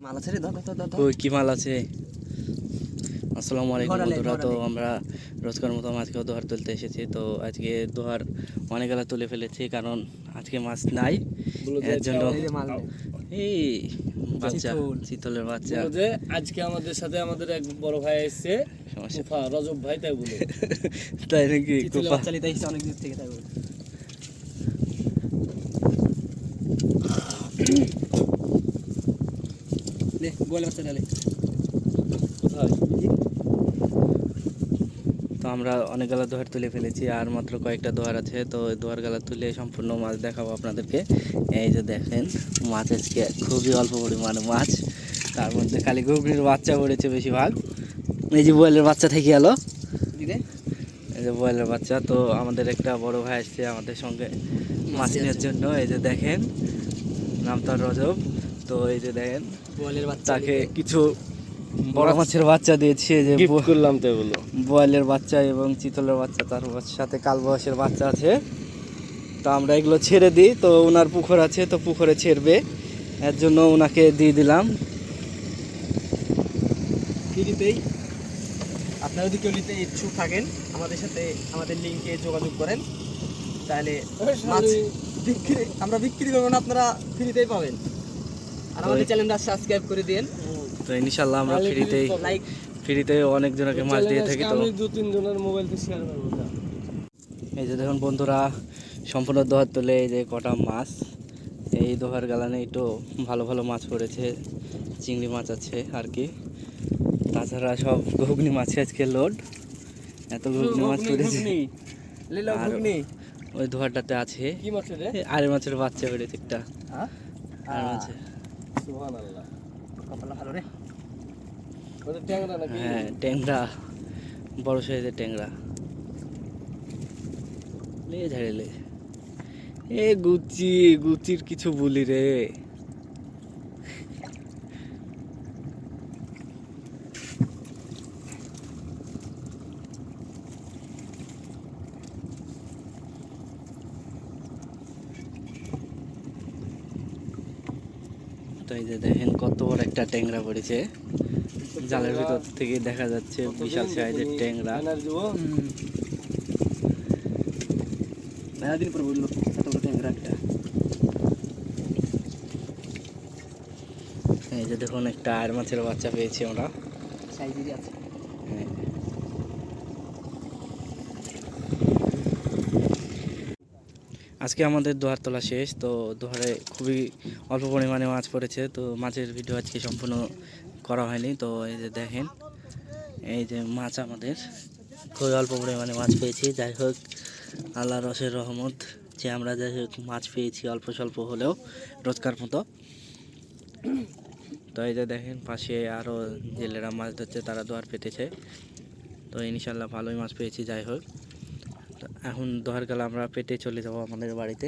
মাল আছে রে কই কি মাল আছে? আসসালামু আলাইকুম বন্ধুরা তো আমরা রোজকার মতো আজকেও দোহার তুলতে এসেছি। তো আজকে দোহার অনেকগুলা তুলে ফেলেছি কারণ আজকে মাছ নাই। এর জন্য এই বাচ্চা চিতলের বাচ্চা। যে আজকে আমাদের সাথে আমাদের এক বড় ভাই এসেছে কুফা রজব ভাই তাই বলে। তাই নাকি বাচ্চা অনেক দূর থেকে তাই বলে। নে বলে বাচ্চা ডালে তো আমরা অনেকগুলো দোহার তুলে ফেলেছি আর মাত্র কয়েকটা দোহার আছে তো ওই গালা তুলে সম্পূর্ণ মাছ দেখাবো আপনাদেরকে। এই যে দেখেন মাছ আজকে খুবই অল্প পরিমাণে মাছ তার মধ্যে খালি ঘুগনির বাচ্চা পড়েছে বেশিরভাগ। এই যে বয়েলের বাচ্চা থেকে গেল এই যে বয়েলের বাচ্চা তো আমাদের একটা বড় ভাই আসছে আমাদের সঙ্গে মাছ নেওয়ার জন্য। এই যে দেখেন নাম তার রজব। তো এই যে দেখেন বলের বাচ্চা তাকে কিছু বড় মাছের বাচ্চা দিয়েছি যে করলাম তাই বলো বয়েলের বাচ্চা এবং চিতলের বাচ্চা তার সাথে কালবয়সের বাচ্চা আছে। তো আমরা এগুলো ছেড়ে দিই তো ওনার পুকুর আছে তো পুকুরে ছেড়বে। এর জন্য ওনাকে দিয়ে দিলাম। ফ্রিতেই আপনারা যদি কেউ নিতে ইচ্ছুক থাকেন আমাদের সাথে আমাদের লিঙ্কে যোগাযোগ করেন। তাহলে মাছ বিক্রি আমরা বিক্রি করব না আপনারা ফ্রিতেই পাবেন। আর আমাদের চ্যানেলটা সাবস্ক্রাইব করে দিন তো ইনশাল্লাহ আমরা ফ্রিতেই ফ্রিতে অনেক জনকে মাছ দিয়ে থাকি তো। আমি দু তিন জনের মোবাইলতে শেয়ার করব। এই যে দেখুন বন্ধুরা সম্পূর্ণ দোহার তুলে এই যে কটা মাছ। এই দোহার গালানে একটু ভালো ভালো মাছ পড়েছে চিংড়ি মাছ আছে আর কি। তাছাড়া সব ঘুগনি মাছ আজকে লোড এত ঘুগনি মাছ পড়েছে। আর- ওই দোহারটাতে আছে। কি মাছ রে? এই আড়ে মাছের বাচ্চা পড়েছে একটা। হ্যাঁ? আর মাছে ট্যাংরা বড় সাইজের ট্যাংরা। লে ঝাড়েলে এ গুচি গুচির কিছু বলি রে। তো এই যে দেখেন কত বড় একটা ট্যাংরা পড়েছে। জালের ভিতর থেকে দেখা যাচ্ছে বিশাল সাইজের ট্যাংরা। মেলা দিন পর বলল এত বড় ট্যাংরা একটা। এই যে দেখুন একটা আর মাছের বাচ্চা পেয়েছি আমরা। সাইজেরই আছে। হ্যাঁ। আজকে আমাদের দোহার তোলা শেষ, তো দোহারে খুবই অল্প পরিমাণে মাছ পড়েছে, তো মাছের ভিডিও আজকে সম্পূর্ণ করা হয়নি। তো এই যে দেখেন, এই যে মাছ আমাদের, খুবই অল্প পরিমাণে মাছ পেয়েছি। যাই হোক আল্লাহ রসের রহমত যে আমরা যাই হোক মাছ পেয়েছি অল্প স্বল্প হলেও রোজকার মতো। তো এই যে দেখেন, পাশে আরও জেলেরা মাছ ধরছে, তারা দোয়ার পেতেছে তো ইনশাল্লাহ ভালোই মাছ পেয়েছি, যাই হোক। এখন দরকার আমরা পেটে চলে যাব আমাদের বাড়িতে।